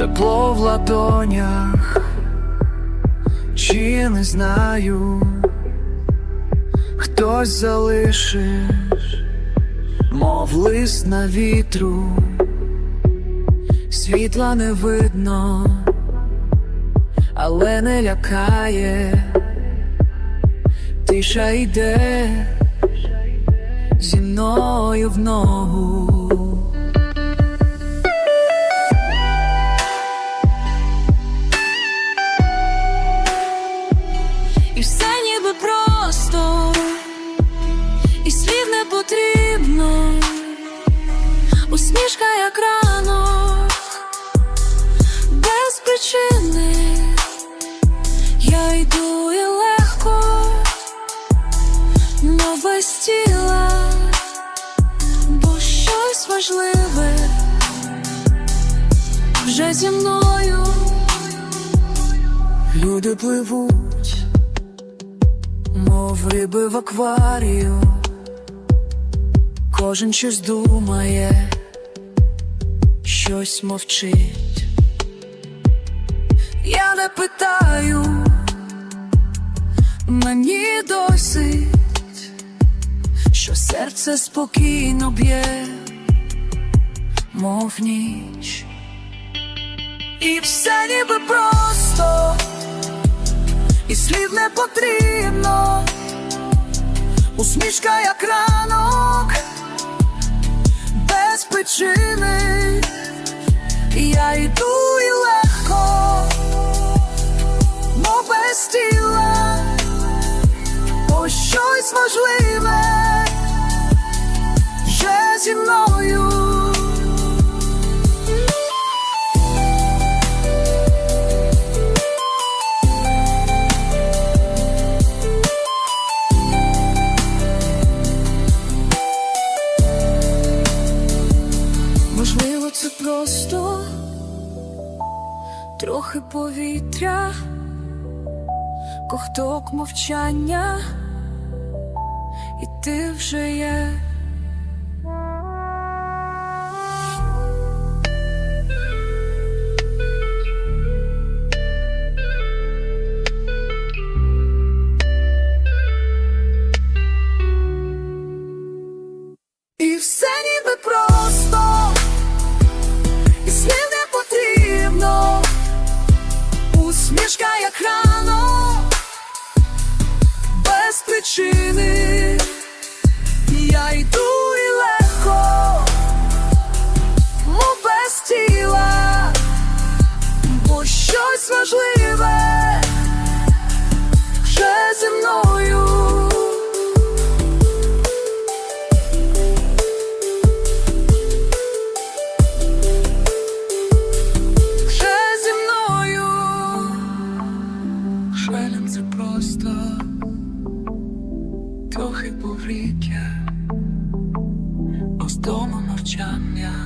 тепло в ладонях, чи не знаю, хтось залишиш, мов лист на вітру, світла не видно, але не лякає, тиша йде зі мною в ногу. І все ніби просто, і слів не потрібно, усмішка як ранок, без причини. Я йду і легко, мов без тіла, бо щось важливе вже зі мною. Люди пливуть, мов риби в акварію, кожен щось думає, щось мовчить. Я не питаю, мені досить, що серце спокійно б'є, мов ніч. І все ніби просто, і слів не потрібно, усмішка як ранок, без причини, я йду і легко, мов без тіла, бо щось важливе просто трохи повітря, ковток мовчання, і ти вже є. Просто трохи повітря, оздома мовчання.